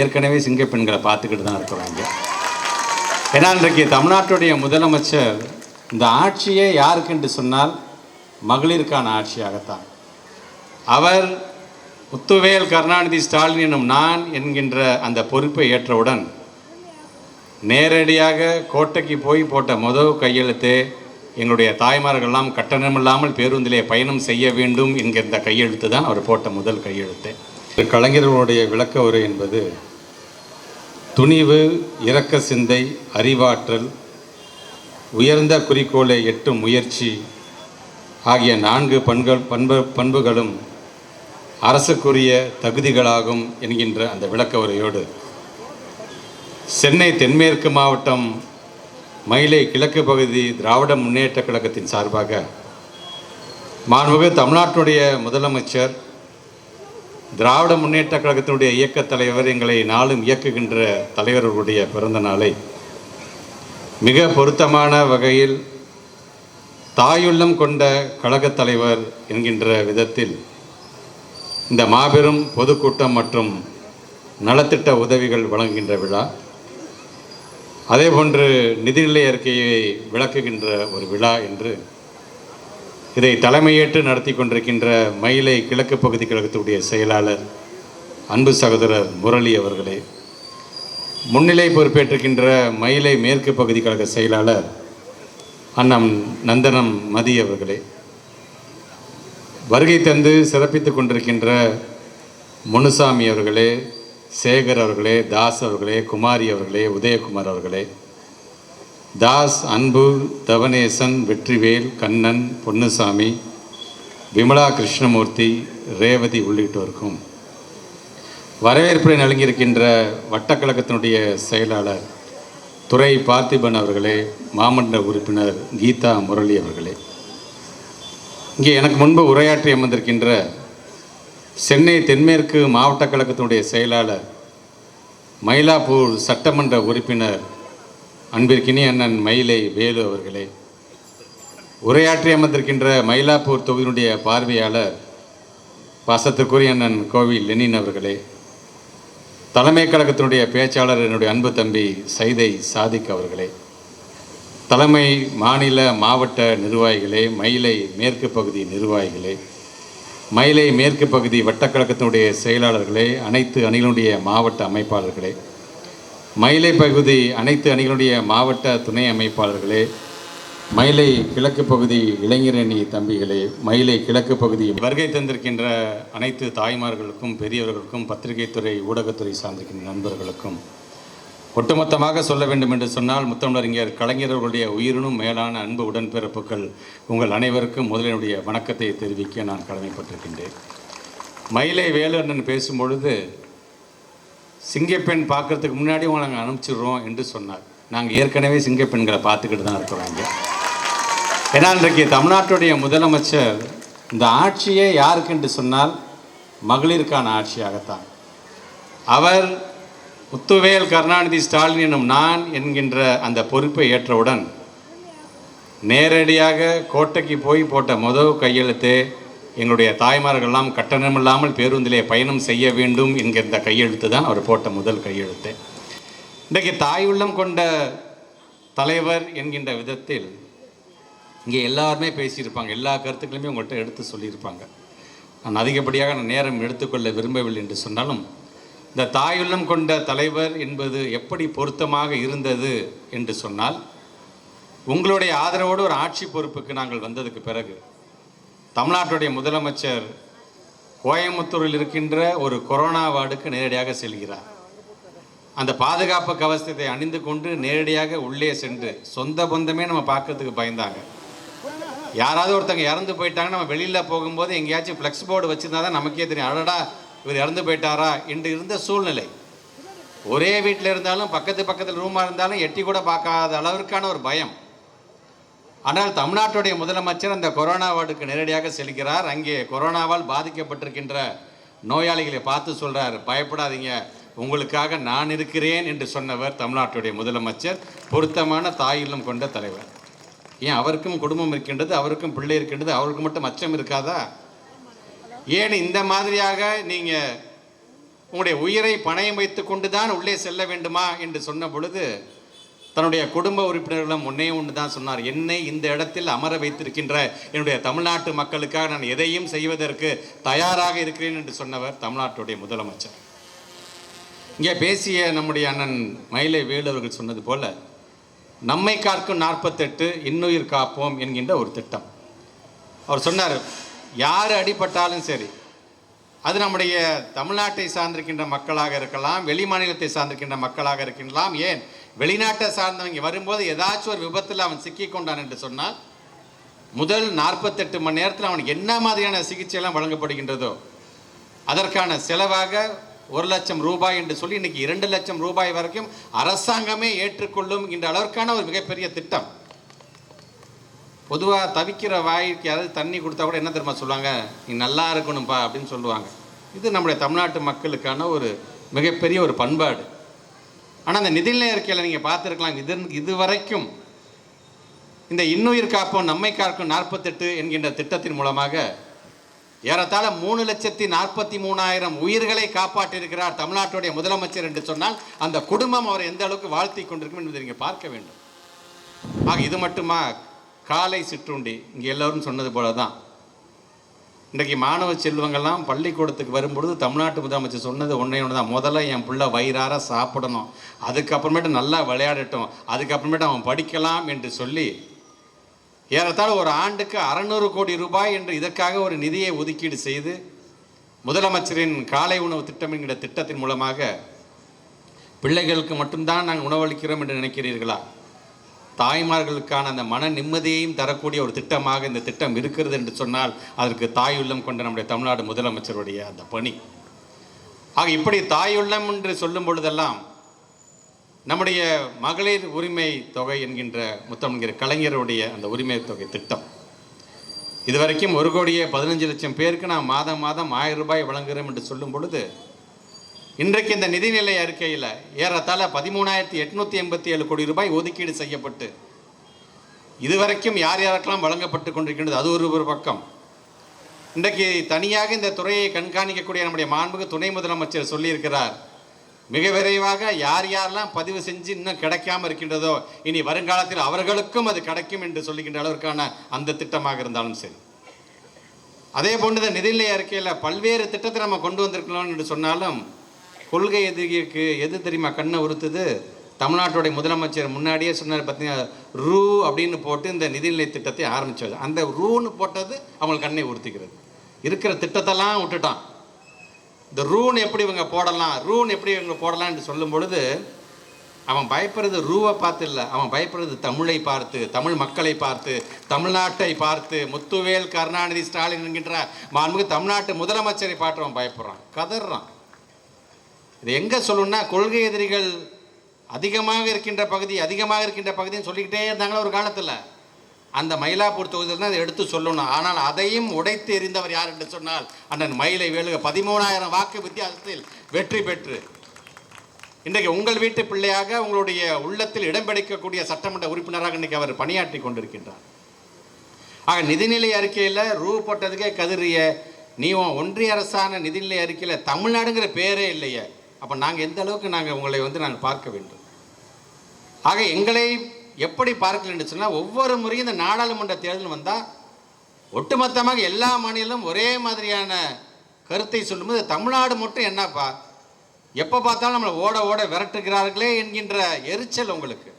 ஏற்கனவே சிங்க பெண்களை பார்த்துக்கிட்டு தான் இருக்கிறாங்க. ஏன்னா இன்றைக்கு தமிழ்நாட்டுடைய முதலமைச்சர் இந்த ஆட்சியை யாருக்கு என்று சொன்னால் மகளிருக்கான ஆட்சியாகத்தான். அவர் முத்துவேல் கருணாநிதி ஸ்டாலின் என்னும் நான் என்கின்ற அந்த பொறுப்பை ஏற்றவுடன் நேரடியாக கோட்டைக்கு போய் போட்ட முதல் கையெழுத்து எங்களுடைய தாய்மார்கள்லாம் கட்டணமில்லாமல் பேருந்திலே பயணம் செய்ய வேண்டும் என்கிற கையெழுத்து தான் அவர் போட்ட முதல் கையெழுத்து. கலைஞர்களுடைய விளக்க உரை என்பது துணிவு இரக்க சிந்தை அறிவாற்றல் உயர்ந்த குறிக்கோளை எட்டும் முயற்சி ஆகிய நான்கு பண்கள் பண்பு பண்புகளும் அரசுக்குரிய தகுதிகளாகும் என்கின்ற அந்த விளக்க உரையோடு சென்னை தென்மேற்கு மாவட்டம் மயிலை கிழக்கு பகுதி திராவிட முன்னேற்ற கழகத்தின் சார்பாக மாண்புமிகு தமிழ்நாட்டுடைய முதலமைச்சர் திராவிட முன்னேற்ற கழகத்தினுடைய இயக்க தலைவர் எங்களை நாளும் இயக்குகின்ற தலைவர்களுடைய பிறந்த நாளை. மிக பொருத்தமான வகையில் தாயுள்ளம் கொண்ட கழகத் தலைவர் என்கின்ற விதத்தில் இந்த மாபெரும் பொதுக்கூட்டம் மற்றும் நலத்திட்ட உதவிகள் வழங்குகின்ற விழா அதேபோன்று நிதிநிலை அறிக்கையை விளக்குகின்ற ஒரு விழா என்று இதை தலைமையேற்று நடத்தி கொண்டிருக்கின்ற மயிலை கிழக்கு பகுதி கழகத்துடைய செயலாளர் அன்பு சகோதரர் முரளி அவர்களே முன்னிலை பொறுப்பேற்றிருக்கின்ற மயிலை மேற்கு பகுதி கழக செயலாளர் அண்ணம் நந்தனம் மதி அவர்களே வருகை தந்து சிறப்பித்துக் கொண்டிருக்கின்ற முனுசாமி அவர்களே சேகர் அவர்களே தாஸ் அவர்களே குமாரி அவர்களே உதயகுமார் அவர்களே தாஸ் அன்பு தவனேசன் வெற்றிவேல் கண்ணன் பொன்னுசாமி விமலா கிருஷ்ணமூர்த்தி ரேவதி உள்ளிட்டோருக்கும் வரவேற்புரை நல்கியிருக்கின்ற வட்டக்கழகத்தினுடைய செயலாளர் துறை பார்த்திபன் அவர்களே மாமன்ற உறுப்பினர் கீதா முரளி அவர்களே. இங்கே எனக்கு முன்பு உரையாற்றி அமர்ந்திருக்கின்ற சென்னை தென்மேற்கு மாவட்ட கழகத்தினுடைய செயலாளர் மயிலாப்பூர் சட்டமன்ற உறுப்பினர் அன்பிற்கினி அண்ணன் மயிலை வேலு அவர்களே உரையாற்றி அமர்ந்திருக்கின்ற மயிலாப்பூர் தொகுதியினுடைய பார்வையாளர் பாசத்துக்குரிய அண்ணன் கோவில் லெனின் அவர்களே தலைமை கழகத்தினுடைய பேச்சாளர் என்னுடைய அன்பு தம்பி சைதை சாதிக் அவர்களே தலைமை மாநில மாவட்ட நிர்வாகிகளே மயிலை மேற்கு பகுதி நிர்வாகிகளே மயிலை மேற்கு பகுதி வட்டக்கழகத்தினுடைய செயலாளர்களே அனைத்து அணிகளுடைய மாவட்ட அமைப்பாளர்களே மயிலை பகுதி அனைத்து அணிகளுடைய மாவட்ட துணை அமைப்பாளர்களே மயிலை கிழக்கு பகுதி இளைஞரணி தம்பிகளே மயிலை கிழக்கு பகுதி வருகை தந்திருக்கின்ற அனைத்து தாய்மார்களுக்கும் பெரியவர்களுக்கும் பத்திரிகைத்துறை ஊடகத்துறை சார்ந்திருக்கின்ற நண்பர்களுக்கும் ஒட்டுமொத்தமாக சொல்ல வேண்டும் என்று சொன்னால் முத்தமிழறிஞர் கலைஞர்களுடைய உயிரினும் மேலான அன்பு உடன்பிறப்புகள் உங்கள் அனைவருக்கும் முதலினுடைய வணக்கத்தை தெரிவிக்க நான் கடமைப்பட்டிருக்கின்றேன். மயிலை வேலுண்ணன் பேசும்பொழுது சிங்கப்பெண் பார்க்கறதுக்கு முன்னாடி உங்களை நாங்கள் அனுப்பிச்சிடுறோம் என்று சொன்னார். நாங்கள் ஏற்கனவே சிங்கப்பெண்களை பார்த்துக்கிட்டு தான் இருக்கிறோங்க ஏன்னா இன்றைக்கு தமிழ்நாட்டுடைய முதலமைச்சர் இந்த ஆட்சியே யாருக்கு என்று சொன்னால் மகளிருக்கான ஆட்சியாகத்தான். அவர் முத்துவேல் கருணாநிதி ஸ்டாலின் என்னும் நான் என்கின்ற அந்த பொறுப்பை ஏற்றவுடன் நேரடியாக கோட்டைக்கு போய் போட்ட முதல் கையெழுத்து எங்களுடைய தாய்மார்கள்லாம் கட்டணமில்லாமல் பேருந்திலே பயணம் செய்ய வேண்டும் என்கிற கையெழுத்து தான் அவர் போட்ட முதல் கையெழுத்து. இன்றைக்கு தாய் உள்ளம் கொண்ட தலைவர் என்கின்ற விதத்தில் இங்கே எல்லாருமே பேசியிருப்பாங்க. எல்லா கருத்துக்களுமே உங்கள்கிட்ட எடுத்து சொல்லியிருப்பாங்க. நான் அதிகப்படியாக நான் நேரம் எடுத்துக்கொள்ள விரும்பவில்லை என்று சொன்னாலும் இந்த தாயுள்ளம் கொண்ட தலைவர் என்பது எப்படி பொருத்தமாக இருந்தது என்று சொன்னால் உங்களுடைய ஆதரவோடு ஒரு ஆட்சி பொறுப்புக்கு நாங்கள் வந்ததுக்கு பிறகு தமிழ்நாட்டுடைய முதலமைச்சர் கோயம்புத்தூரில் இருக்கின்ற ஒரு கொரோனா வார்டுக்கு நேரடியாக செல்கிறார். அந்த பாதுகாப்பு கவசத்தை அணிந்து கொண்டு நேரடியாக உள்ளே சென்று சொந்த பந்தமே நம்ம பார்க்கறதுக்கு பயந்தாங்க. யாராவது ஒருத்தங்க இறந்து போயிட்டாங்க நம்ம வெளியில் போகும்போது எங்கேயாச்சும் ஃப்ளெக்ஸ் போர்டு வச்சுருந்தா தான் நமக்கே தெரியும். அடடா இவர் இறந்து போயிட்டாரா என்று இருந்த சூழ்நிலை. ஒரே வீட்டில் இருந்தாலும் பக்கத்து பக்கத்தில் ரூமாக இருந்தாலும் எட்டி கூட பார்க்காத அளவிற்கான ஒரு பயம். ஆனால் தமிழ்நாட்டுடைய முதலமைச்சர் அந்த கொரோனா வார்டுக்கு நேரடியாக செல்கிறார். அங்கே கொரோனாவால் பாதிக்கப்பட்டிருக்கின்ற நோயாளிகளை பார்த்து சொல்கிறார் பயப்படாதீங்க. உங்களுக்காக நான் இருக்கிறேன் என்று சொன்னவர் தமிழ்நாட்டுடைய முதலமைச்சர். பொருத்தமான தாயிலும் கொண்ட தலைவர். ஏன் அவருக்கும் குடும்பம் இருக்கின்றது அவருக்கும் பிள்ளை இருக்கின்றது அவருக்கு மட்டும் அச்சம் இருக்காதா? ஏன் இந்த மாதிரியாக நீங்கள் உங்களுடைய உயிரை பணயம் வைத்து கொண்டு தான் உள்ளே செல்ல வேண்டுமா? என்று சொன்ன பொழுது தன்னுடைய குடும்ப உறுப்பினர்களும் முன்னே ஒன்று தான் சொன்னார். என்னை இந்த இடத்தில் அமர வைத்திருக்கின்ற என்னுடைய தமிழ்நாட்டு மக்களுக்காக நான் எதையும் செய்வதற்கு தயாராக இருக்கிறேன் என்று சொன்னவர் தமிழ்நாட்டுடைய முதலமைச்சர். இங்கே பேசிய நம்முடைய அண்ணன் மயிலை வேலு அவர்கள் சொன்னது போல நம்மை காக்கும் நாற்பத்தெட்டு இன்னுயிர் காப்போம் என்கின்ற ஒரு திட்டம். அவர் சொன்னார் யார் அடிபட்டாலும் சரி அது நம்முடைய தமிழ்நாட்டை சார்ந்திருக்கின்ற மக்களாக இருக்கலாம் வெளி மாநிலத்தை சார்ந்திருக்கின்ற மக்களாக இருக்கலாம் ஏன்? வெளிநாட்டை சார்ந்தவங்க வரும்போது ஏதாச்சும் ஒரு விபத்தில் அவன் சிக்கிக் கொண்டான் என்று சொன்னால் முதல் நாற்பத்தெட்டு மணி நேரத்தில் அவனுக்கு என்ன மாதிரியான சிகிச்சையெல்லாம் வழங்கப்படுகின்றதோ அதற்கான செலவாக ஒரு லட்சம் ரூபாய் என்று சொல்லி இன்னைக்கு இரண்டு லட்சம் ரூபாய் வரைக்கும் அரசாங்கமே ஏற்றுக்கொள்ளும் என்ற அளவிற்கான ஒரு மிகப்பெரிய திட்டம். பொதுவாக தவிக்கிற வாய்க்கு யாராவது தண்ணி கொடுத்தா கூட என்ன தெரியுமா சொல்லுவாங்க? நீ நல்லா இருக்கணும்ப்பா அப்படின்னு சொல்லுவாங்க. இது நம்முடைய தமிழ்நாட்டு மக்களுக்கான ஒரு மிகப்பெரிய ஒரு பண்பாடு. ஆனால் அந்த நிதிநிலை அறிக்கையில் நீங்கள் பார்த்துருக்கலாம் இது இது வரைக்கும் இந்த இன்னுயிர் காப்போம் நம்மை காக்கும் நாற்பத்தெட்டு என்கின்ற திட்டத்தின் மூலமாக ஏறத்தாழ மூணு லட்சத்தி நாற்பத்தி மூணாயிரம் உயிர்களை காப்பாற்றியிருக்கிறார் தமிழ்நாட்டுடைய முதலமைச்சர் என்று சொன்னால் அந்த குடும்பம் அவரை எந்த அளவுக்கு வாழ்த்தி கொண்டிருக்கும் என்பதை நீங்கள் பார்க்க வேண்டும். ஆக இது மட்டுமா? காலை சிற்றுண்டி இங்கே எல்லோரும் சொன்னது போல தான் இன்றைக்கு மாணவ செல்வங்கள்லாம் பள்ளிக்கூடத்துக்கு வரும்பொழுது தமிழ்நாட்டு முதலமைச்சர் சொன்னது ஒன்றே ஒன்று தான். முதல்ல என் பிள்ளை வயிறார சாப்பிடணும். அதுக்கப்புறமேட்டு நல்லா விளையாடட்டும். அதுக்கப்புறமேட்டு அவன் படிக்கலாம் என்று சொல்லி ஏறத்தாழ ஒரு ஆண்டுக்கு அறநூறு கோடி ரூபாய் என்று இதற்காக ஒரு நிதியை ஒதுக்கீடு செய்து முதலமைச்சரின் காலை உணவு திட்டம் என்கிற திட்டத்தின் மூலமாக பிள்ளைகளுக்கு மட்டும்தான் நாங்கள் உணவளிக்கிறோம் என்று நினைக்கிறீர்களா? தாய்மார்களுக்கான அந்த மன நிம்மதியையும் தரக்கூடிய ஒரு திட்டமாக இந்த திட்டம் இருக்கிறது என்று சொன்னால் அதற்கு தாய் உள்ளம் கொண்ட நம்முடைய தமிழ்நாடு முதலமைச்சருடைய அந்த பணி. ஆக இப்படி தாய் உள்ளம் என்று சொல்லும் பொழுதெல்லாம் நம்முடைய மகளிர் உரிமை தொகை என்கின்ற முத்தம் என்கிற கலைஞருடைய அந்த உரிமை தொகை திட்டம். இதுவரைக்கும் ஒரு கோடியே பதினஞ்சு லட்சம் பேருக்கு நான் மாதம் மாதம் ஆயிரம் ரூபாய் வழங்குகிறோம் என்று சொல்லும் பொழுது இன்றைக்கு இந்த நிதிநிலை அறிக்கையில் ஏறத்தாழ பதிமூணாயிரத்தி எட்நூற்றி எண்பத்தி ஏழு கோடி ரூபாய் ஒதுக்கீடு செய்யப்பட்டு இதுவரைக்கும் யார் யாருக்கெல்லாம் வழங்கப்பட்டு கொண்டிருக்கின்றது? அது ஒரு ஒரு பக்கம். இன்றைக்கு தனியாக இந்த துறையை கண்காணிக்கக்கூடிய நம்முடைய மாண்புக்கு துணை முதலமைச்சர் சொல்லியிருக்கிறார் மிக விரைவாக யார் யாரெல்லாம் பதிவு செஞ்சு இன்னும் கிடைக்காம இருக்கின்றதோ இனி வருங்காலத்தில் அவர்களுக்கும் அது கிடைக்கும் என்று சொல்லுகின்ற அளவிற்கான அந்த திட்டமாக இருந்தாலும் சரி. அதே போன்று இந்த நிதிநிலை அறிக்கையில் பல்வேறு திட்டத்தை நம்ம கொண்டு வந்திருக்கலாம் என்று சொன்னாலும் கொள்கை எதிரிக்கு எது தெரியுமா கண்ணை உறுத்துது? தமிழ்நாட்டுடைய முதலமைச்சர் முன்னாடியே சொன்னார் பார்த்தீங்கன்னா ரூ அப்படின்னு போட்டு இந்த நிதிநிலை திட்டத்தை ஆரம்பிச்சாரு. அந்த ரூன்னு போட்டது அவங்களுக்கு கண்ணை உறுத்திக்கிறது. இருக்கிற திட்டத்தெல்லாம் விட்டுட்டான். இந்த ரூன் எப்படி இவங்க போடலாம் ரூன் எப்படி இவங்க போடலாம்னு சொல்லும் பொழுது அவன் பயப்படுறது ரூவை பார்த்து இல்லை அவன் பயப்படுறது தமிழை பார்த்து தமிழ் மக்களை பார்த்து தமிழ்நாட்டை பார்த்து முத்துவேல் கருணாநிதி ஸ்டாலின் என்கின்ற மாண்புமிகு தமிழ்நாட்டு முதலமைச்சரை பார்த்து அவன் பயப்படுறான். கதறான். இது எங்கே சொல்லணும்னா கொள்கை எதிரிகள் அதிகமாக இருக்கின்ற பகுதி அதிகமாக இருக்கின்ற பகுதின்னு சொல்லிக்கிட்டே இருந்தாங்களா ஒரு காலத்தில்? அந்த மயிலாப்பூர் தொகுதியில் தான் அதை எடுத்து சொல்லணும். ஆனால் அதையும் உடைத்து எறிந்தவர் யார் என்று சொன்னால் அண்ணன் மயிலை வேலுக பதிமூணாயிரம் வாக்கு வித்தியாசத்தில் வெற்றி பெற்று இன்றைக்கு உங்கள் வீட்டு பிள்ளையாக உங்களுடைய உள்ளத்தில் இடம் பிடிக்கக்கூடிய சட்டமன்ற உறுப்பினராக இன்றைக்கு அவர் பணியாற்றி கொண்டிருக்கின்றார். ஆக நிதிநிலை அறிக்கையில் ரூ போட்டதுக்கே கதிரிய நீ ஒன்றிய அரசான நிதிநிலை அறிக்கையில் தமிழ்நாடுங்கிற பேரே இல்லையே. அப்போ நாங்கள் எந்த அளவுக்கு நாங்கள் உங்களை வந்து நாங்கள் பார்க்க வேண்டும்? ஆக எங்களை எப்படி பார்க்கலன்னு சொன்னால் ஒவ்வொரு முறையும் இந்த நாடாளுமன்ற தேர்தல் வந்தால் ஒட்டுமொத்தமாக எல்லா மாநிலமும் ஒரே மாதிரியான கருத்தை சொல்லும்போது தமிழ்நாடு மட்டும் என்னப்பா? எப்போ பார்த்தாலும் நம்மளை ஓட ஓட விரட்டுகிறார்களே என்கின்ற எரிச்சல் உங்களுக்கு.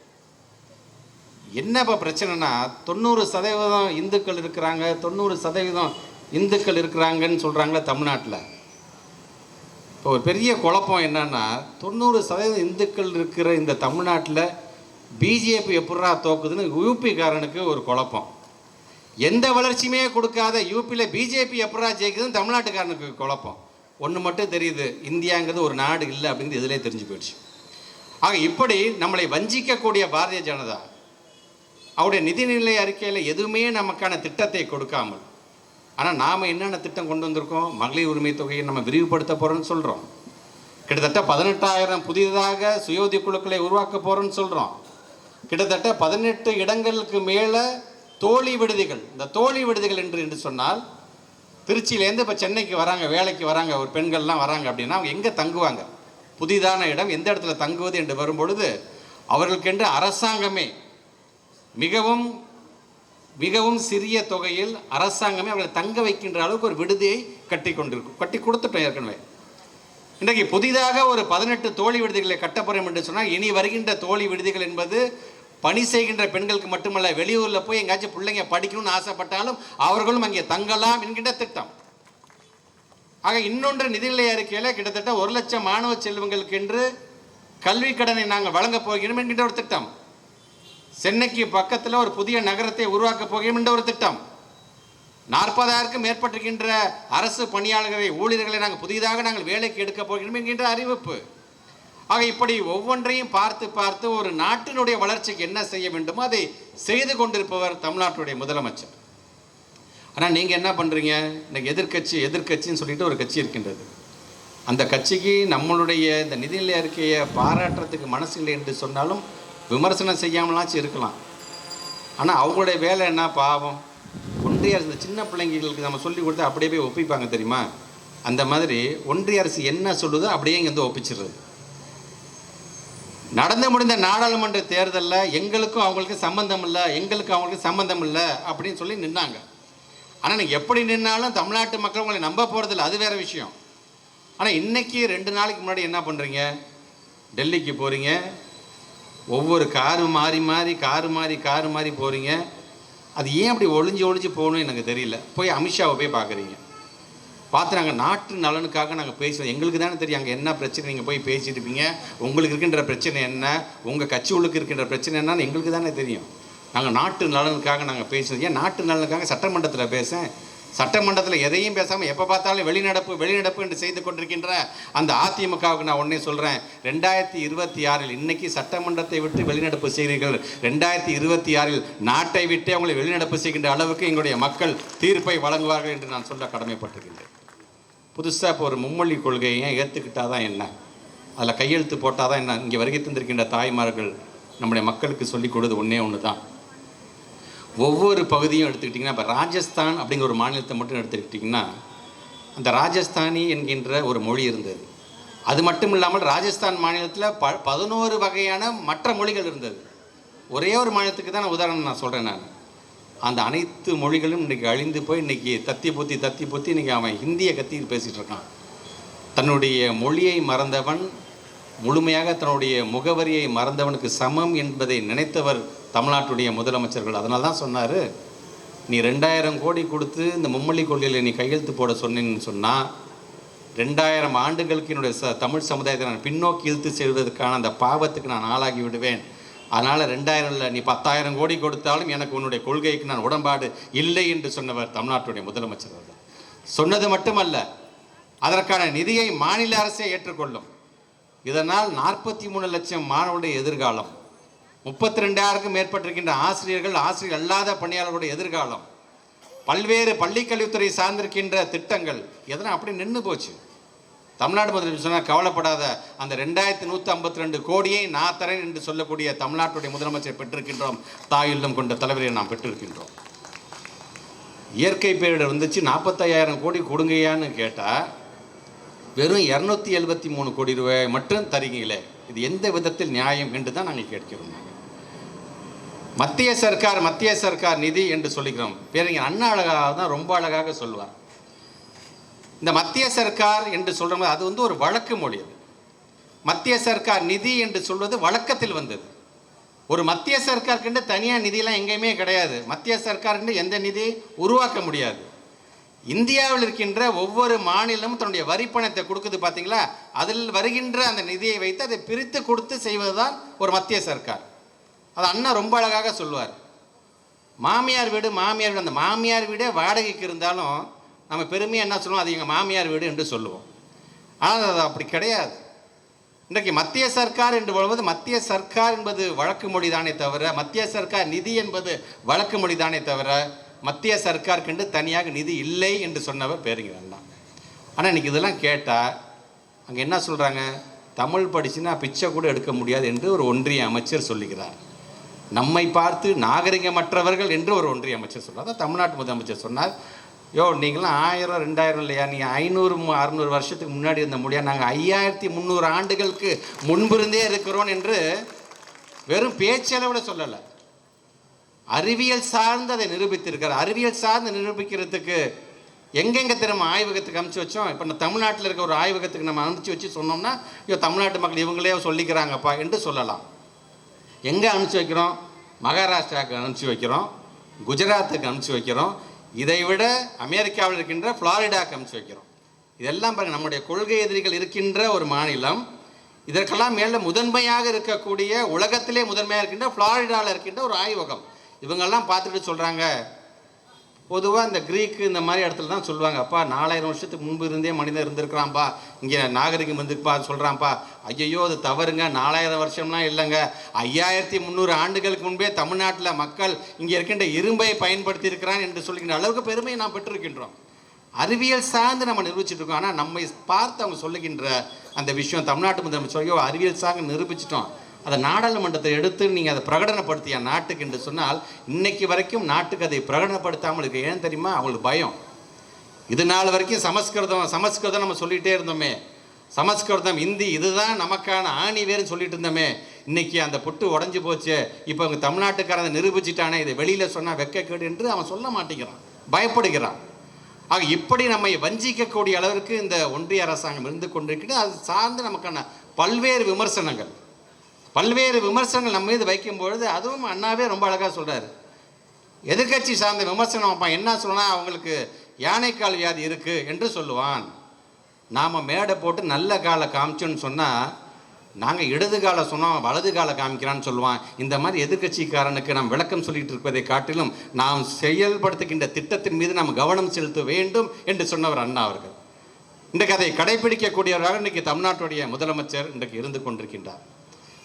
என்னப்பா பிரச்சனைனா தொண்ணூறு சதவீதம் இந்துக்கள் இருக்கிறாங்க தொண்ணூறு சதவீதம் இந்துக்கள் இருக்கிறாங்கன்னு சொல்கிறாங்களே தமிழ்நாட்டில். இப்போ ஒரு பெரிய குழப்பம் என்னன்னா தொண்ணூறு சதவீதம் இந்துக்கள் இருக்கிற இந்த தமிழ்நாட்டில் பிஜேபி எப்படா தோக்குதுன்னு யூபிக்காரனுக்கு ஒரு குழப்பம். எந்த வளர்ச்சியுமே கொடுக்காத யூபியில் பிஜேபி எப்படா ஜெயிக்குதுன்னு தமிழ்நாட்டுக்காரனுக்கு குழப்பம். ஒன்று மட்டும் தெரியுது இந்தியாங்கிறது ஒரு நாடு இல்லை அப்படிங்கிறது இதிலே தெரிஞ்சு போயிடுச்சு. ஆக இப்படி நம்மளை வஞ்சிக்கக்கூடிய பாரதிய ஜனதா அவருடைய நிதிநிலை அறிக்கையில் எதுவுமே நமக்கான திட்டத்தை கொடுக்காமல் ஆனால் நாம் என்னென்ன திட்டம் கொண்டு வந்திருக்கோம்? மகளிர் உரிமை தொகையை நம்ம விரிவுபடுத்த போகிறோம்னு சொல்கிறோம் கிட்டத்தட்ட பதினெட்டாயிரம் புதிதாக சுயோதி குழுக்களை உருவாக்க போகிறோம்னு சொல்கிறோம் கிட்டத்தட்ட பதினெட்டு இடங்களுக்கு மேலே தோழி விடுதிகள் இந்த தோழி விடுதிகள் என்று என்று சொன்னால் திருச்சியிலேருந்து இப்போ சென்னைக்கு வராங்க வேலைக்கு வராங்க ஒரு பெண்கள்லாம் வராங்க அப்படின்னா அவங்க எங்கே தங்குவாங்க? புதிதான இடம் எந்த இடத்துல தங்குவது என்று வரும்பொழுது அவர்களுக்கென்று அரசாங்கமே மிகவும் மிகவும் சிறிய தொகையில் அரசாங்கமே அவர்களை தங்க வைக்கின்ற அளவுக்கு ஒரு விடுதியை கட்டி கொண்டிருக்கும் கட்டி கொடுத்துட்டோம் ஏற்கனவே. இன்றைக்கு புதிதாக ஒரு பதினெட்டு தோழி விடுதிகளை கட்டப்படும் என்று சொன்னால் இனி வருகின்ற தோழி விடுதிகள் என்பது பணி செய்கின்ற பெண்களுக்கு மட்டுமல்ல வெளியூரில் போய் எங்காச்சும் பிள்ளைங்க படிக்கணும்னு ஆசைப்பட்டாலும் அவர்களும் அங்கே தங்கலாம் என்கின்ற திட்டம். ஆக இன்னொன்று நிதிநிலை அறிக்கையில் கிட்டத்தட்ட ஒரு லட்சம் மாணவ செல்வங்களுக்கு என்று கல்வி கடனை நாங்கள் வழங்கப் போகிறோம் என்கின்ற ஒரு திட்டம். சென்னைக்கு பக்கத்தில் ஒரு புதிய நகரத்தை உருவாக்கப் போகிறோம் என்ற ஒரு திட்டம். நாற்பதாயிரக்கும் மேற்பட்டிருக்கின்ற அரசு பணியாளர்களை ஊழியர்களை நாங்கள் புதிதாக நாங்கள் வேலைக்கு எடுக்கப் போகிறோம் என்கின்ற அறிவிப்பு. ஆக இப்படி ஒவ்வொன்றையும் பார்த்து பார்த்து ஒரு நாட்டினுடைய வளர்ச்சிக்கு என்ன செய்ய வேண்டுமோ அதை செய்து கொண்டிருப்பவர் தமிழ்நாட்டுடைய முதலமைச்சர். ஆனால் நீங்கள் என்ன பண்ணுறீங்க இன்னைக்கு எதிர்க்கட்சி எதிர்க்கட்சின்னு சொல்லிட்டு ஒரு கட்சி இருக்கின்றது. அந்த கட்சிக்கு நம்மளுடைய இந்த நிதிநிலை அறிக்கையை பாராட்டுறதுக்கு மனசு இல்லை என்று சொன்னாலும் விமர்சனம் செய்யாமலாச்சும் இருக்கலாம். ஆனால் அவங்களுடைய வேலை என்ன? பாவம். ஒன்றிய அரசு சின்ன பிள்ளைங்களுக்கு நம்ம சொல்லி கொடுத்து அப்படியே போய் ஒப்பிப்பாங்க தெரியுமா? அந்த மாதிரி ஒன்றிய அரசு என்ன சொல்லுதோ அப்படியே இங்கே வந்து ஒப்பிச்சிடுறது. நடந்து முடிந்த நாடாளுமன்ற தேர்தலில் எங்களுக்கும் அவங்களுக்கும் சம்மந்தம் இல்லை எங்களுக்கு அவங்களுக்கு சம்மந்தம் இல்லை அப்படின்னு சொல்லி நின்னாங்க. ஆனால் நீங்கள் எப்படி நின்னாலும் தமிழ்நாட்டு மக்கள் உங்களை நம்ப போகிறதில்ல அது வேற விஷயம். ஆனால் இன்றைக்கி ரெண்டு நாளைக்கு முன்னாடி என்ன பண்ணுறீங்க டெல்லிக்கு போகிறீங்க ஒவ்வொரு காரு மாறி மாறி காரு மாறி காரு மாறி போகிறீங்க அது ஏன் அப்படி ஒளிஞ்சு ஒளிஞ்சு போகணும்னு எனக்கு தெரியல. போய் அமித்ஷாவை போய் பார்க்குறீங்க. பார்த்து நாங்கள் நாட்டு நலனுக்காக நாங்கள் பேசுவோம் எங்களுக்கு தானே தெரியும் அங்கே என்ன பிரச்சனை நீங்கள் போய் பேசிட்டு இருப்பீங்க. உங்களுக்கு இருக்கின்ற பிரச்சனை என்ன? உங்கள் கட்சி உள்ளுக்கு இருக்கின்ற பிரச்சனை என்னன்னு எங்களுக்கு தானே தெரியும். நாங்கள் நாட்டு நலனுக்காக நாங்கள் பேசுவோம் ஏன் நாட்டு நலனுக்காக சட்டமன்றத்தில் பேசேன்? சட்டமன்றத்தில் எதையும் பேசாமல் எப்போ பார்த்தாலும் வெளிநடப்பு வெளிநடப்பு என்று செய்து கொண்டிருக்கின்ற அந்த அதிமுகவுக்கு நான் ஒன்றே சொல்கிறேன் ரெண்டாயிரத்தி இருபத்தி ஆறில் இன்னைக்கு சட்டமன்றத்தை விட்டு வெளிநடப்பு செய்கிறீர்கள் ரெண்டாயிரத்தி இருபத்தி ஆறில் நாட்டை விட்டே அவங்களை வெளிநடப்பு செய்கின்ற அளவுக்கு எங்களுடைய மக்கள் தீர்ப்பை வழங்குவார்கள் என்று நான் சொல்ல கடமைப்பட்டிருக்கின்றேன். புதுசாக இப்போ ஒரு மும்மொழி கொள்கையை ஏற்றுக்கிட்டால் தான் என்ன? அதில் கையெழுத்து போட்டால் தான் என்ன? இங்கே வருகை தந்திருக்கின்ற தாய்மார்கள் நம்முடைய மக்களுக்கு சொல்லிக் கொடுது ஒன்றே ஒன்று தான் ஒவ்வொரு பகுதியும் எடுத்துக்கிட்டிங்கன்னா இப்போ ராஜஸ்தான் அப்படிங்கிற ஒரு மாநிலத்தை மட்டும் எடுத்துக்கிட்டிங்கன்னா அந்த ராஜஸ்தானி என்கின்ற ஒரு மொழி இருந்தது. அது மட்டும் இல்லாமல் ராஜஸ்தான் மாநிலத்தில் ப பதினோரு வகையான மற்ற மொழிகள் இருந்தது. ஒரே ஒரு மாநிலத்துக்கு தான் நான் உதாரணம் நான் சொல்கிறேன் நான். அந்த அனைத்து மொழிகளும் இன்றைக்கி அழிந்து போய் இன்றைக்கி தத்தி பொத்தி தத்தி பொத்தி இன்றைக்கி அவன் ஹிந்தியை கத்தி பேசிகிட்டு இருக்கான். தன்னுடைய மொழியை மறந்தவன் முழுமையாக தன்னுடைய முகவரியை மறந்தவனுக்கு சமம் என்பதை நினைத்தவர் தமிழ்நாட்டுடைய முதலமைச்சர்கள் அதனால தான் சொன்னார் நீ ரெண்டாயிரம் கோடி கொடுத்து இந்த மும்மொழி கொள்கையில் நீ கையெழுத்து போட சொன்னேன்னு சொன்னால் ரெண்டாயிரம் ஆண்டுகளுக்கு என்னுடைய ச தமிழ் சமுதாயத்தை நான் பின்னோக்கி இழுத்து செல்வதற்கான அந்த பாவத்துக்கு நான் ஆளாகி விடுவேன். அதனால் ரெண்டாயிரம் இல்லை நீ பத்தாயிரம் கோடி கொடுத்தாலும் எனக்கு உன்னுடைய கொள்கைக்கு நான் உடன்பாடு இல்லை என்று சொன்னவர் தமிழ்நாட்டுடைய முதலமைச்சர் அவர்கள். சொன்னது மட்டுமல்ல அதற்கான நிதியை மாநில அரசே ஏற்றுக்கொள்ளும். இதனால் நாற்பத்தி மூணு லட்சம் மாணவருடைய எதிர்காலம் முப்பத்தி ரெண்டாயிரக்கும் மேற்பட்டிருக்கின்ற ஆசிரியர்கள் ஆசிரியர் அல்லாத பணியாளர்களுடைய எதிர்காலம். பல்வேறு பள்ளிக்கல்வித்துறை சார்ந்திருக்கின்ற திட்டங்கள் எதனா அப்படி நின்று போச்சு. தமிழ்நாடு முதலமைச்சர் சொன்னால் கவலைப்படாத அந்த ரெண்டாயிரத்தி நூற்றி ஐம்பத்தி ரெண்டு கோடியை நான் தரேன் என்று சொல்லக்கூடிய தமிழ்நாட்டுடைய முதலமைச்சர் பெற்றிருக்கின்றோம் தாயுள்ளம் கொண்ட தலைவரை நாம் பெற்றிருக்கின்றோம். இயற்கை பேரிடர் வந்துச்சு நாற்பத்தையாயிரம் கோடி கொடுங்கையான்னு கேட்டால் வெறும் இரநூத்தி எழுபத்தி மூணு கோடி ரூபாய் மட்டும் தரீங்களே இது எந்த விதத்தில் நியாயம் என்று தான் நாங்கள் கேட்கிறோம். மத்திய சர்க்கார் மத்திய சர்க்கார் நிதி என்று சொல்லிக்கிறோம். பேரறிஞர் அண்ணா அழகாக தான் ரொம்ப அழகாக சொல்லுவார். இந்த மத்திய சர்க்கார் என்று சொல்கிறோம் அது வந்து ஒரு வழக்கு மொழி அது. மத்திய சர்க்கார் நிதி என்று சொல்வது வழக்கத்தில் வந்தது. ஒரு மத்திய சர்க்காருக்குன்னு தனியாக நிதியெல்லாம் எங்கேயுமே கிடையாது. மத்திய சர்க்காருக்குன்னு எந்த நிதியை உருவாக்க முடியாது. இந்தியாவில் இருக்கின்ற ஒவ்வொரு மாநிலமும் தன்னுடைய வரிப்பணத்தை கொடுக்குது பார்த்தீங்களா அதில் வருகின்ற அந்த நிதியை வைத்து அதை பிரித்து கொடுத்து செய்வது தான் ஒரு மத்திய சர்க்கார். அது அண்ணா ரொம்ப அழகாக சொல்லுவார். மாமியார் வீடு மாமியார் வீடு அந்த மாமியார் வீடே வாடகைக்கு இருந்தாலும் நம்ம பெருமையாக என்ன சொல்லுவோம்? அது எங்கள் மாமியார் வீடு என்று சொல்லுவோம். ஆனால் அது அப்படி கிடையாது. இன்றைக்கு மத்திய சர்க்கார் என்று சொல்வது மத்திய சர்க்கார் என்பது வழக்கு மொழி தானே தவிர மத்திய சர்க்கார் நிதி என்பது வழக்கு மொழி தானே தவிர மத்திய சர்க்காருக்கென்று தனியாக நிதி இல்லை என்று சொன்னவர் பேருங்க அண்ணா. ஆனால் இன்றைக்கி இதெல்லாம் கேட்டால் அங்கே என்ன சொல்கிறாங்க தமிழ் படிச்சுன்னா பிச்சை கூட எடுக்க முடியாது என்று ஒரு ஒன்றிய அமைச்சர் சொல்லுகிறார். நம்மை பார்த்து நாகரிகமற்றவர்கள் என்று ஒரு ஒன்றிய அமைச்சர் சொன்னார். அதான் தமிழ்நாட்டு முதலமைச்சர் சொன்னார். யோ நீங்களாம் ஆயிரம் ரெண்டாயிரம் இல்லையா? நீ ஐநூறு அறுநூறு வருஷத்துக்கு முன்னாடி இருந்த முடியா நாங்கள் ஐயாயிரத்தி முந்நூறு ஆண்டுகளுக்கு முன்பிருந்தே இருக்கிறோம் என்று வெறும் பேச்சளவில் சொல்லலை. அறிவியல் சார்ந்து அதை நிரூபித்திருக்கிறார். அறிவியல் சார்ந்து நிரூபிக்கிறதுக்கு எங்கெங்கே திரும்ப ஆய்வகத்துக்கு அனுப்பிச்சு வச்சோம்? இப்போ நம்ம தமிழ்நாட்டில் இருக்க ஒரு ஆய்வகத்துக்கு நம்ம அனுப்பிச்சு வச்சு சொன்னோம்னா ஐயோ தமிழ்நாட்டு மக்கள் இவங்களே சொல்லிக்கிறாங்கப்பா என்று சொல்லலாம். எங்கே அனுப்பிச்சி வைக்கிறோம்? மகாராஷ்டிராவுக்கு அனுப்பிச்சி வைக்கிறோம். குஜராத்துக்கு அனுப்பிச்சி வைக்கிறோம். இதை விட அமெரிக்காவில் இருக்கின்ற ஃப்ளாரிடாவுக்கு அனுப்பிச்சு வைக்கிறோம். இதெல்லாம் பாருங்க நம்முடைய கொள்கை எதிரிகள் இருக்கின்ற ஒரு மாநிலம். இதற்கெல்லாம் மேலே முதன்மையாக இருக்கக்கூடிய உலகத்திலே முதன்மையாக இருக்கின்ற ஃப்ளாரிடாவில் இருக்கின்ற ஒரு ஆய்வகம். இவங்கெல்லாம் பார்த்துட்டு சொல்கிறாங்க பொதுவாக இந்த கிரீக்கு இந்த மாதிரி இடத்துல தான் சொல்லுவாங்க. அப்பா நாலாயிரம் வருஷத்துக்கு முன்பு இருந்தே மனிதன் இருந்திருக்கிறான்ப்பா இங்கே நாகரிகம் வந்துப்பா சொல்கிறான்ப்பா ஐயையோ அது தவறுங்க. நாலாயிரம் வருஷம்லாம் இல்லைங்க. ஐயாயிரத்தி முந்நூறு ஆண்டுகளுக்கு முன்பே தமிழ்நாட்டில் மக்கள் இங்கே இருக்கின்ற இரும்பை பயன்படுத்தி இருக்கிறான் என்று சொல்லுகின்ற அளவுக்கு பெருமையை நாம் பெற்றிருக்கின்றோம். அறிவியல் சார்ந்து நம்ம நிரூபிச்சிட்டு இருக்கோம். ஆனால் நம்மை பார்த்து அவங்க சொல்லுகின்ற அந்த விஷயம் தமிழ்நாட்டு முதலமைச்சர் ஐயோ அறிவியல் சார்ந்து நிரூபிச்சிட்டோம். அதை நாடாளுமன்றத்தை எடுத்து நீங்கள் அதை பிரகடனப்படுத்திய நாட்டுக்கு என்று சொன்னால் இன்னைக்கு வரைக்கும் நாட்டுக்கு அதை பிரகடனப்படுத்தாமல் இருக்கு. ஏன் தெரியுமா? அவங்களுக்கு பயம். இது நாள் வரைக்கும் சமஸ்கிருதம் சமஸ்கிருதம் நம்ம சொல்லிகிட்டே இருந்தோமே. சமஸ்கிருதம் இந்தி இதுதான் நமக்கான ஆணி வேறுன்னு சொல்லிட்டு இருந்தோமே. இன்னைக்கு அந்த புட்டு உடஞ்சி போச்சு. இப்போ அவங்க தமிழ்நாட்டுக்காரன் நிரூபிச்சிட்டானே இதை வெளியில் சொன்னால் வெக்கக்கேடு என்று அவன் சொல்ல மாட்டேங்கிறான். பயப்படுகிறான். ஆக இப்படி நம்மை வஞ்சிக்கக்கூடிய அளவிற்கு இந்த ஒன்றிய அரசாங்கம் இருந்து கொண்டிருக்கிறது. அது சார்ந்து நமக்கான பல்வேறு விமர்சனங்கள். பல்வேறு விமர்சனங்கள் நம்ம மீது வைக்கும் பொழுது அதுவும் அண்ணாவே ரொம்ப அழகாக சொல்கிறாரு எதிர்க்கட்சி சார்ந்த விமர்சனம் அப்பா என்ன சொன்னா அவங்களுக்கு யானைக்கால் வியாதி இருக்குது என்று சொல்லுவான். நாம் மேடை போட்டு நல்ல காலை காமிச்சோன்னு சொன்னால் நாங்கள் இடது காலை சொன்னோம் வலது காலை காமிக்கிறான்னு சொல்லுவான். இந்த மாதிரி எதிர்க்கட்சிக்காரனுக்கு நாம் விளக்கம் சொல்லிட்டு இருப்பதை காட்டிலும் நாம் செயல்படுத்துகின்ற திட்டத்தின் மீது நாம் கவனம் செலுத்த வேண்டும் என்று சொன்னவர் அண்ணா அவர்கள். இன்றைக்கு அதை கடைபிடிக்கக்கூடியவராக இன்றைக்கு தமிழ்நாட்டுடைய முதலமைச்சர் இன்றைக்கு இருந்து கொண்டிருக்கின்றார்.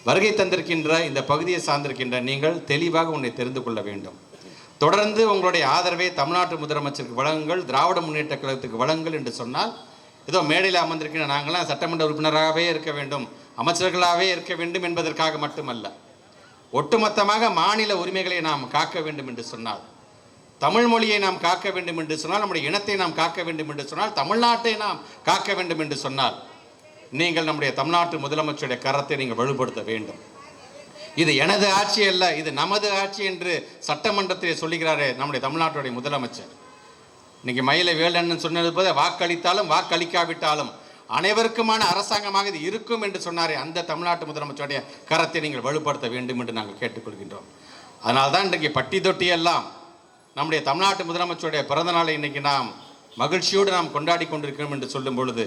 வருகை தந்திருக்கின்ற இந்த பகுதியை சார்ந்திருக்கின்ற நீங்கள் தெளிவாக உன்னை தெரிந்து கொள்ள வேண்டும். தொடர்ந்து உங்களுடைய ஆதரவை தமிழ்நாட்டு முதலமைச்சருக்கு வழங்குங்கள் திராவிட முன்னேற்ற கழகத்துக்கு வழங்குங்கள் என்று சொன்னால் ஏதோ மேடையில் அமர்ந்திருக்கிற நாங்களாம் சட்டமன்ற உறுப்பினராகவே இருக்க வேண்டும் அமைச்சர்களாகவே இருக்க வேண்டும் என்பதற்காக மட்டுமல்ல ஒட்டுமொத்தமாக மாநில உரிமைகளை நாம் காக்க வேண்டும் என்று சொன்னால் தமிழ் மொழியை நாம் காக்க வேண்டும் என்று சொன்னால் நம்முடைய இனத்தை நாம் காக்க வேண்டும் என்று சொன்னால் தமிழ்நாட்டை நாம் காக்க வேண்டும் என்று சொன்னால் நீங்கள் நம்முடைய தமிழ்நாட்டு முதலமைச்சருடைய கரத்தை நீங்கள் வலுப்படுத்த வேண்டும். இது எனது ஆட்சி அல்ல இது நமது ஆட்சி என்று சட்டமன்றத்திலே சொல்லுகிறாரே நம்முடைய தமிழ்நாட்டுடைய முதலமைச்சர். இன்னைக்கு மயிலை வேலன்னு சொன்னது போல வாக்களித்தாலும் வாக்களிக்காவிட்டாலும் அனைவருக்குமான அரசாங்கமாக இது இருக்கும் என்று சொன்னாரே அந்த தமிழ்நாட்டு முதலமைச்சருடைய கரத்தை நீங்கள் வலுப்படுத்த வேண்டும் என்று நாங்கள் கேட்டுக்கொள்கின்றோம். அதனால தான் இன்றைக்கு பட்டி தொட்டி எல்லாம் நம்முடைய தமிழ்நாட்டு முதலமைச்சருடைய பிறந்த நாளை இன்னைக்கு நாம் மகிழ்ச்சியோடு நாம் கொண்டாடி கொண்டிருக்கிறோம் என்று சொல்லும் பொழுது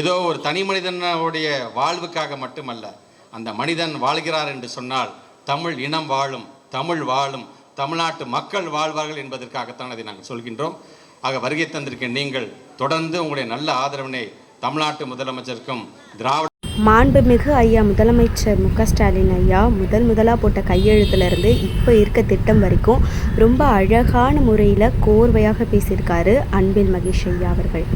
ஏதோ ஒரு தனி மனிதனுடைய வாழ்வுக்காக மட்டுமல்ல அந்த மனிதன் வாழ்கிறார் என்று சொன்னால் தமிழ் இனம் வாழும் தமிழ் வாழும் தமிழ்நாட்டு மக்கள் வாழ்வார்கள் என்பதற்காகத்தான் அதை நாங்கள் சொல்கின்றோம். ஆக வருகை தந்திருக்க நீங்கள் தொடர்ந்து உங்களுடைய நல்ல ஆதரவினை தமிழ்நாட்டு முதலமைச்சருக்கும் திராவிட மாண்புமிகு ஐயா முதலமைச்சர் மு க ஸ்டாலின் ஐயா முதல் முதலாக போட்ட கையெழுத்துலேருந்து இப்போ இருக்க திட்டம் வரைக்கும் ரொம்ப அழகான முறையில் கோர்வையாக பேசியிருக்காரு அன்பில் மகேஷ் ஐயா அவர்கள்.